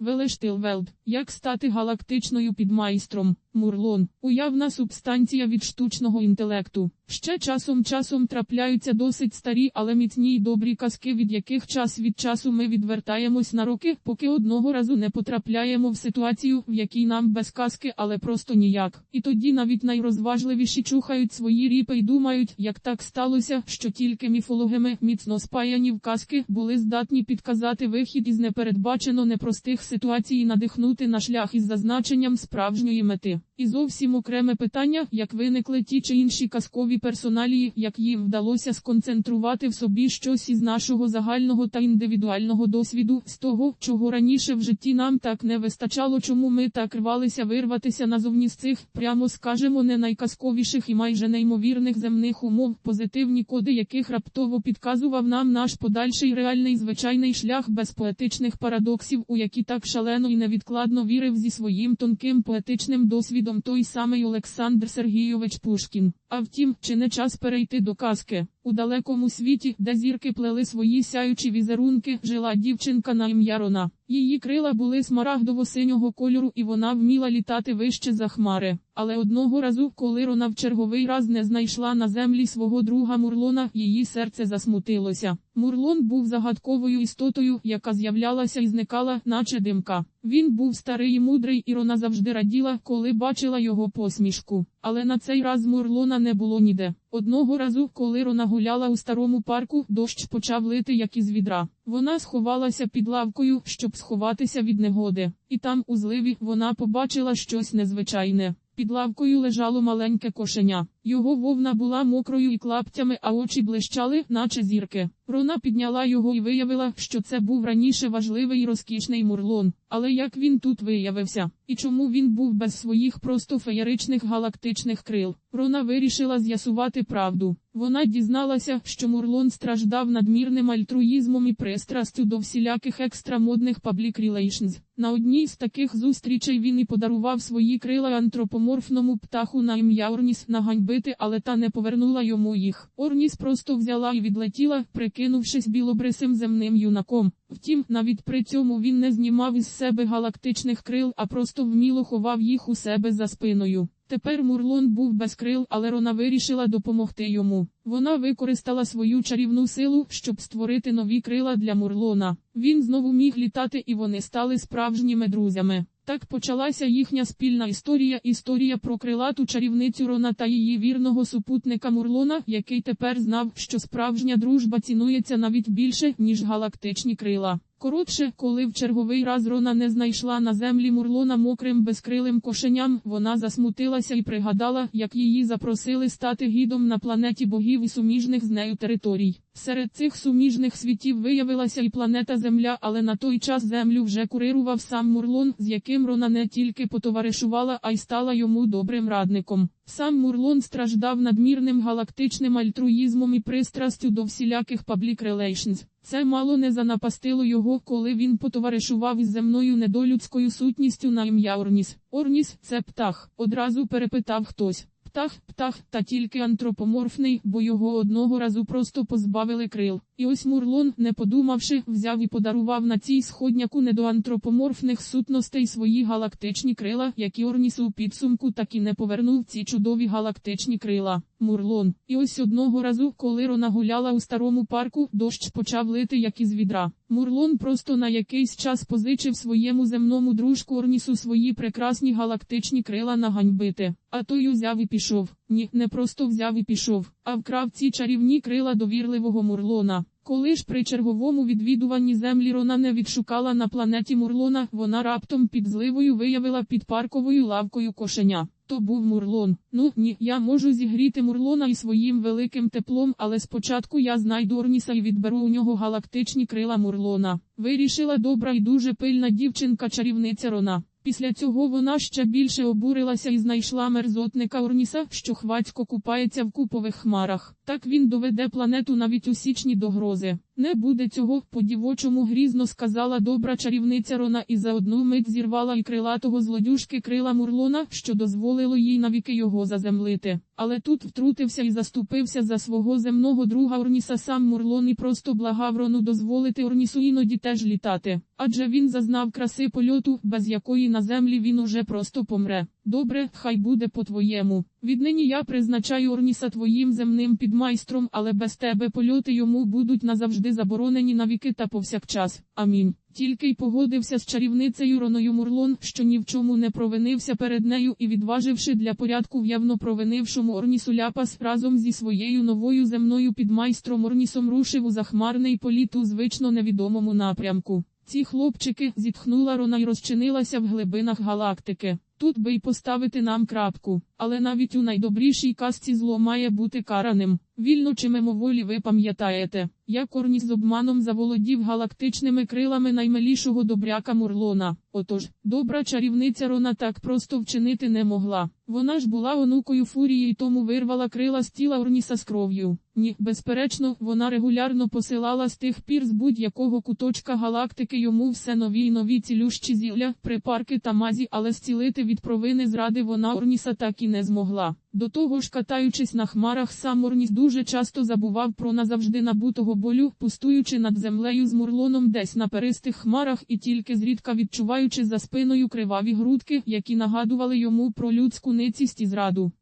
Велештилвелд. Як стати галактичною підмайстром? Мурлон. Уявна субстанція від штучного інтелекту. Ще часом часом трапляються досить старі, але міцні й добрі казки, від яких час від часу ми відвертаємось на роки, поки одного разу не потрапляємо в ситуацію, в якій нам без казки, але просто ніяк. І тоді навіть найрозважливіші чухають свої ріпи й думають, як так сталося, що тільки міфологами, міцно спаяні в казки, були здатні підказати вихід із непередбачено непростих ситуацій і надихнути на шлях із зазначенням справжньої мети. І зовсім окреме питання, як виникли ті чи інші казкові персоналії, як їм вдалося сконцентрувати в собі щось із нашого загального та індивідуального досвіду, з того, чого раніше в житті нам так не вистачало, чому ми так рвалися вирватися назовні з цих, прямо скажемо, не найказковіших і майже неймовірних земних умов, позитивні коди яких раптово підказував нам наш подальший реальний звичайний шлях без поетичних парадоксів, у які так шалено і невідкладно вірив зі своїм тонким поетичним досвідом той самий Олександр Сергійович Пушкін. А втім, чи не час перейти до казки? У далекому світі, де зірки плели свої сяючі візерунки, жила дівчинка на ім'я Рона. Її крила були смарагдово-синього кольору, і вона вміла літати вище за хмари. Але одного разу, коли Рона в черговий раз не знайшла на землі свого друга Мурлона, її серце засмутилося. Мурлон був загадковою істотою, яка з'являлася і зникала, наче димка. Він був старий і мудрий, і Рона завжди раділа, коли бачила його посмішку. Але на цей раз Мурлона не було ніде. Одного разу, коли Рона гуляла у старому парку, дощ почав лити як із відра. Вона сховалася під лавкою, щоб сховатися від негоди. І там, у зливі, вона побачила щось незвичайне. Під лавкою лежало маленьке кошеня. Його вовна була мокрою і клаптями, а очі блищали, наче зірки. Рона підняла його і виявила, що це був раніше важливий і розкішний мурлон. Але як він тут виявився? І чому він був без своїх просто феєричних галактичних крил? Рона вирішила з'ясувати правду. Вона дізналася, що Мурлон страждав надмірним альтруїзмом і пристрастю до всіляких екстрамодних public relations. На одній з таких зустрічей він і подарував свої крила антропоморфному птаху на ім'я Орніс наганьбити, але та не повернула йому їх. Орніс просто взяла і відлетіла, прикинувшись білобрисим земним юнаком. Втім, навіть при цьому він не знімав із себе галактичних крил, а просто вміло ховав їх у себе за спиною. Тепер Мурлон був без крил, але Рона вирішила допомогти йому. Вона використала свою чарівну силу, щоб створити нові крила для Мурлона. Він знову міг літати, і вони стали справжніми друзями. Так почалася їхня спільна історія, історія про крилату чарівницю Рона та її вірного супутника Мурлона, який тепер знав, що справжня дружба цінується навіть більше, ніж галактичні крила. Коротше, коли в черговий раз Рона не знайшла на землі Мурлона мокрим безкрилим кошеням, вона засмутилася і пригадала, як її запросили стати гідом на планеті богів і суміжних з нею територій. Серед цих суміжних світів виявилася і планета Земля, але на той час землю вже курирував сам Мурлон, з яким Рона не тільки потоваришувала, а й стала йому добрим радником. Сам Мурлон страждав надмірним галактичним альтруїзмом і пристрастю до всіляких public relations. Це мало не занапастило його, коли він потоваришував із земною недолюдською сутністю на ім'я Орніс. Орніс це птах, одразу перепитав хтось. Птах, птах, та тільки антропоморфний, бо його одного разу просто позбавили крил. І ось Мурлон, не подумавши, взяв і подарував на цій сходняку недоантропоморфних сутностей свої галактичні крила, які Орніс у підсумку так і не повернув ці чудові галактичні крила. Мурлон. І ось одного разу, коли Рона гуляла у старому парку, дощ почав лити як із відра. Мурлон просто на якийсь час позичив своєму земному дружку Орнісу свої прекрасні галактичні крила наганьбити. А той узяв і пішов. Ні, не просто взяв і пішов, а вкрав ці чарівні крила довірливого Мурлона. Коли ж при черговому відвідуванні землі Рона не відшукала на планеті Мурлона, вона раптом під зливою виявила під парковою лавкою кошеня. То був Мурлон. Ну ні, я можу зігріти Мурлона і своїм великим теплом, але спочатку я знайду Орніса і відберу у нього галактичні крила Мурлона. Вирішила добра і дуже пильна дівчинка чарівниця Рона. Після цього вона ще більше обурилася і знайшла мерзотника Орніса, що хвацько купається в купових хмарах. Так він доведе планету навіть у січні до грози. Не буде цього, по-дівочому грізно сказала добра чарівниця Рона і за одну мить зірвала і крилатого злодюжки крила Мурлона, що дозволило їй навіки його заземлити. Але тут втрутився і заступився за свого земного друга Орніса сам Мурлон і просто благав Рону дозволити Орнісу іноді теж літати. Адже він зазнав краси польоту, без якої на землі він уже просто помре. Добре, хай буде по-твоєму. Віднині я призначаю Орніса твоїм земним підмайстром, але без тебе польоти йому будуть назавжди заборонені на віки та повсякчас. Амінь. Тільки й погодився з чарівницею Роною Мурлон, що ні в чому не провинився перед нею і відваживши для порядку в явно провинившому Орнісу ляпас разом зі своєю новою земною підмайстром Орнісом рушив у захмарний політ у звично невідомому напрямку. Ці хлопчики зітхнула Рона й розчинилася в глибинах галактики. Тут би й поставити нам крапку, але навіть у найдобрішій казці зло має бути караним. Вільно чи мимоволі ви пам'ятаєте, як Орніс з обманом заволодів галактичними крилами наймилішого добряка Мурлона. Отож, добра чарівниця Рона так просто вчинити не могла. Вона ж була онукою фурії і тому вирвала крила з тіла Орніса з кров'ю. Ні, безперечно, вона регулярно посилала з тих пір з будь-якого куточка галактики йому все нові й нові цілющі зілля, припарки та мазі, але зцілити від провини зради вона Орніса так і не змогла. До того ж, катаючись на хмарах, сам Орніс дуже часто забував про назавжди набутого болю, пустуючи над землею з мурлоном десь на перистих хмарах і тільки зрідка відчуваючи за спиною криваві грудки, які нагадували йому про людську ницість і зраду.